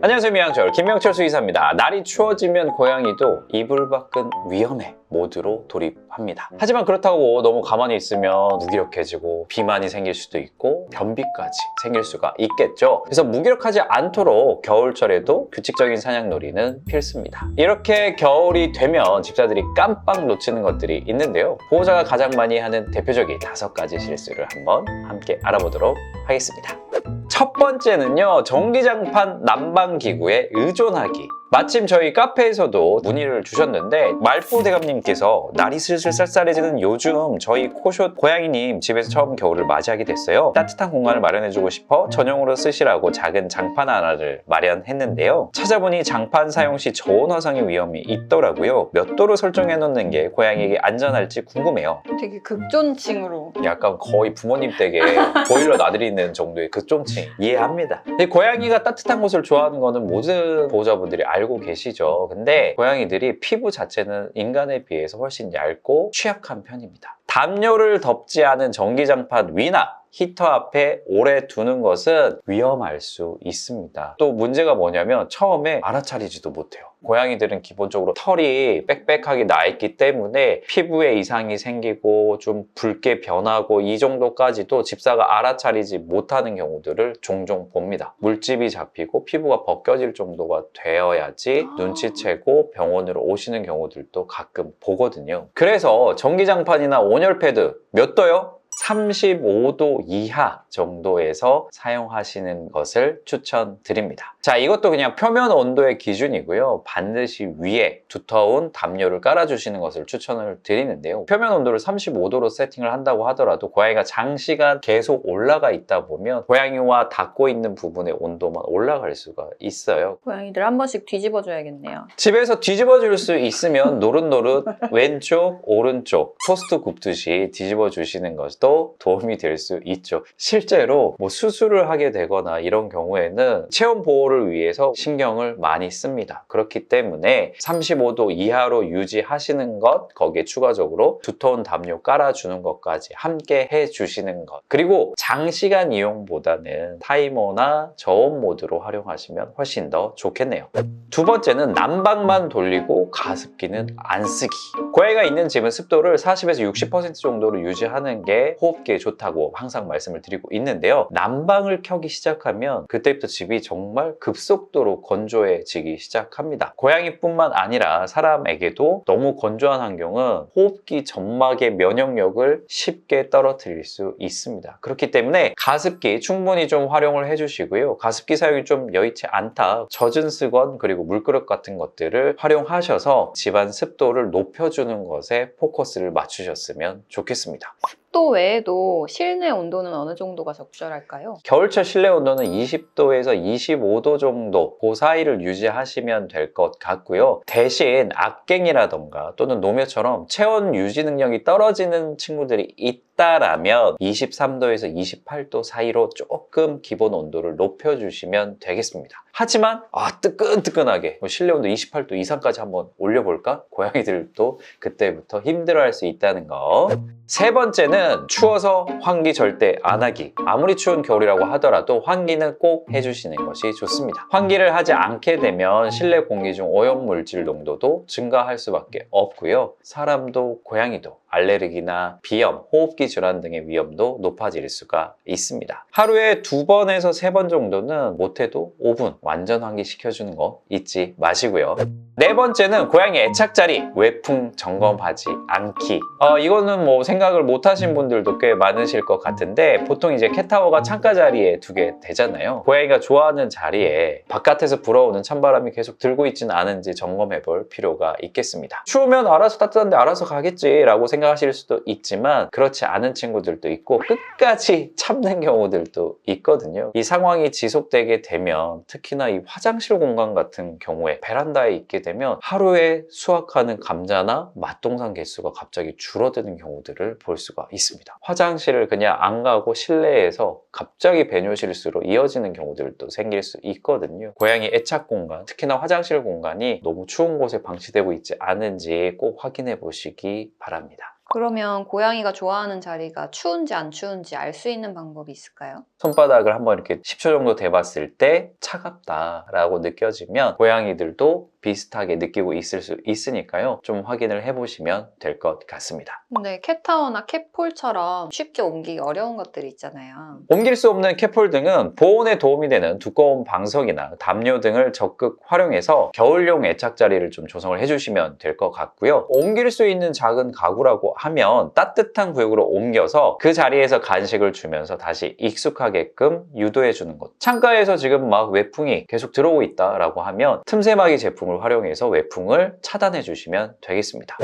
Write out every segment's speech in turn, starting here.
안녕하세요 미양철. 김명철 수의사입니다. 날이 추워지면 고양이도 이불 밖은 위험해 모드로 돌입합니다. 하지만 그렇다고 너무 가만히 있으면 무기력해지고 비만이 생길 수도 있고 변비까지 생길 수가 있겠죠. 그래서 무기력하지 않도록 겨울철에도 규칙적인 사냥놀이는 필수입니다. 이렇게 겨울이 되면 집사들이 깜빡 놓치는 것들이 있는데요. 보호자가 가장 많이 하는 대표적인 다섯 가지 실수를 한번 함께 알아보도록 하겠습니다 첫 번째는요, 전기장판 난방기구에 의존하기. 마침 저희 카페에서도 문의를 주셨는데 말포 대감님께서 날이 슬슬 쌀쌀해지는 요즘 저희 코숏 고양이님 집에서 처음 겨울을 맞이하게 됐어요. 따뜻한 공간을 마련해주고 싶어 전용으로 쓰시라고 작은 장판 하나를 마련했는데요. 찾아보니 장판 사용 시 저온 화상의 위험이 있더라고요. 몇 도로 설정해 놓는 게 고양이에게 안전할지 궁금해요. 되게 극존칭으로 약간 거의 부모님 댁에 보일러 놔드리는 정도의 극존칭 이해합니다. 근데 고양이가 따뜻한 곳을 좋아하는 거는 모든 보호자분들이 알고 계시죠. 근데 고양이들이 피부 자체는 인간에 비해서 훨씬 얇고 취약한 편입니다. 담요를 덮지 않은 전기장판 위나 히터 앞에 오래 두는 것은 위험할 수 있습니다. 또 문제가 뭐냐면 처음에 알아차리지도 못해요. 고양이들은 기본적으로 털이 빽빽하게 나 있기 때문에 피부에 이상이 생기고 좀 붉게 변하고 이 정도까지도 집사가 알아차리지 못하는 경우들을 종종 봅니다. 물집이 잡히고 피부가 벗겨질 정도가 되어야지 눈치채고 병원으로 오시는 경우들도 가끔 보거든요. 그래서 전기장판이나 온열 패드 몇 도요? 35도 이하 정도에서 사용하시는 것을 추천드립니다. 자, 이것도 그냥 표면 온도의 기준이고요. 반드시 위에 두터운 담요를 깔아주시는 것을 추천을 드리는데요. 표면 온도를 35도로 세팅을 한다고 하더라도 고양이가 장시간 계속 올라가 있다 보면 고양이와 닿고 있는 부분의 온도만 올라갈 수가 있어요. 고양이들 한 번씩 뒤집어 줘야겠네요. 집에서 뒤집어 줄 수 있으면 노릇노릇 왼쪽, 오른쪽 토스트 굽듯이 뒤집어 주시는 것도 도움이 될 수 있죠. 실제로 뭐 수술을 하게 되거나 이런 경우에는 체온 보호를 위해서 신경을 많이 씁니다. 그렇기 때문에 35도 이하로 유지하시는 것, 거기에 추가적으로 두터운 담요 깔아주는 것까지 함께 해주시는 것. 그리고 장시간 이용보다는 타이머나 저온 모드로 활용하시면 훨씬 더 좋겠네요. 두 번째는 난방만 돌리고 가습기는 안 쓰기. 고양이가 있는 집은 습도를 40에서 60% 정도로 유지하는 게 호흡기에 좋다고 항상 말씀을 드리고 있는데요. 난방을 켜기 시작하면 그때부터 집이 정말 급속도로 건조해지기 시작합니다. 고양이뿐만 아니라 사람에게도 너무 건조한 환경은 호흡기 점막의 면역력을 쉽게 떨어뜨릴 수 있습니다. 그렇기 때문에 가습기 충분히 좀 활용을 해주시고요. 가습기 사용이 좀 여의치 않다. 젖은 수건 그리고 물그릇 같은 것들을 활용하셔서 집안 습도를 높여주는 것에 포커스를 맞추셨으면 좋겠습니다. 습도 외에도 실내 온도는 어느 정도가 적절할까요? 겨울철 실내 온도는 20도에서 25도 정도 그 사이를 유지하시면 될 것 같고요. 대신 악갱이라던가 또는 노묘처럼 체온 유지 능력이 떨어지는 친구들이 있다라면 23도에서 28도 사이로 조금 기본 온도를 높여주시면 되겠습니다. 하지만 아 뜨끈뜨끈하게 뭐 실내 온도 28도 이상까지 한번 올려볼까? 고양이들도 그때부터 힘들어할 수 있다는 거. 세 번째는 추워서 환기 절대 안 하기. 아무리 추운 겨울이라고 하더라도 환기는 꼭 해주시는 것이 좋습니다. 환기를 하지 않게 되면 실내 공기 중 오염 물질 농도도 증가할 수밖에 없고요. 사람도 고양이도 알레르기나 비염, 호흡기 질환 등의 위험도 높아질 수가 있습니다. 하루에 두 번에서 세 번 정도는 못해도 5분 완전 환기 시켜주는 거 잊지 마시고요. 네 번째는 고양이 애착자리 외풍 점검하지 않기. 어, 이거는 뭐 생각을 못 하신 분들도 꽤 많으실 것 같은데 보통 이제 캣타워가 창가 자리에 두게 되잖아요. 고양이가 좋아하는 자리에 바깥에서 불어오는 찬바람이 계속 들고 있지는 않은지 점검해 볼 필요가 있겠습니다. 추우면 알아서 따뜻한데 알아서 가겠지 라고 생각 하실 수도 있지만 그렇지 않은 친구들도 있고 끝까지 참는 경우들도 있거든요. 이 상황이 지속되게 되면 특히나 이 화장실 공간 같은 경우에 베란다에 있게 되면 하루에 수확하는 감자나 맛동산 개수가 갑자기 줄어드는 경우들을 볼 수가 있습니다. 화장실을 그냥 안 가고 실내에서 갑자기 배뇨 실수로 이어지는 경우들도 생길 수 있거든요. 고양이 애착 공간, 특히나 화장실 공간이 너무 추운 곳에 방치되고 있지 않은지 꼭 확인해 보시기 바랍니다. 그러면 고양이가 좋아하는 자리가 추운지 안 추운지 알 수 있는 방법이 있을까요? 손바닥을 한번 이렇게 10초 정도 대봤을 때 차갑다라고 느껴지면 고양이들도 비슷하게 느끼고 있을 수 있으니까요. 좀 확인을 해보시면 될 것 같습니다. 근데 캣타워나 캣폴처럼 쉽게 옮기기 어려운 것들이 있잖아요. 옮길 수 없는 캣폴 등은 보온에 도움이 되는 두꺼운 방석이나 담요 등을 적극 활용해서 겨울용 애착 자리를 좀 조성을 해주시면 될 것 같고요. 옮길 수 있는 작은 가구라고 하면 따뜻한 구역으로 옮겨서 그 자리에서 간식을 주면서 다시 익숙하게끔 유도해 주는 것. 창가에서 지금 막 외풍이 계속 들어오고 있다라고 하면 틈새마기 제품을 활용해서 외풍을 차단해 주시면 되겠습니다.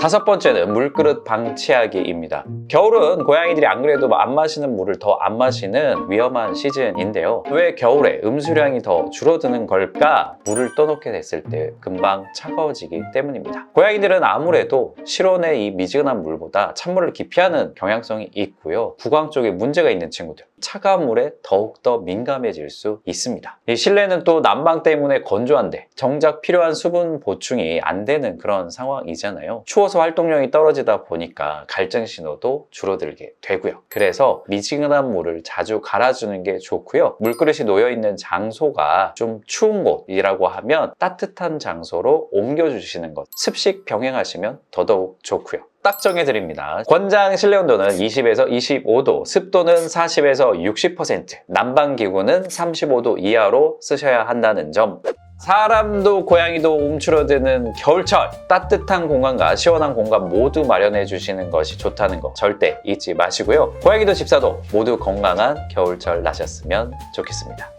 다섯 번째는 물그릇 방치하기입니다. 겨울은 고양이들이 안 그래도 안 마시는 물을 더 안 마시는 위험한 시즌인데요. 왜 겨울에 음수량이 더 줄어드는 걸까? 물을 떠놓게 됐을 때 금방 차가워지기 때문입니다. 고양이들은 아무래도 실온의 이 미지근한 물보다 찬물을 기피하는 경향성이 있고요. 구강 쪽에 문제가 있는 친구들. 차가운 물에 더욱더 민감해질 수 있습니다. 이 실내는 또 난방 때문에 건조한데 정작 필요한 수분 보충이 안 되는 그런 상황이잖아요. 추워서 활동량이 떨어지다 보니까 갈증 신호도 줄어들게 되고요. 그래서 미지근한 물을 자주 갈아주는 게 좋고요. 물그릇이 놓여 있는 장소가 좀 추운 곳이라고 하면 따뜻한 장소로 옮겨주시는 것. 습식 병행하시면 더더욱 좋고요. 딱 정해드립니다. 권장 실내 온도는 20에서 25도, 습도는 40에서 60%, 난방기구는 35도 이하로 쓰셔야 한다는 점. 사람도 고양이도 움츠러드는 겨울철 따뜻한 공간과 시원한 공간 모두 마련해 주시는 것이 좋다는 거 절대 잊지 마시고요. 고양이도 집사도 모두 건강한 겨울철 나셨으면 좋겠습니다.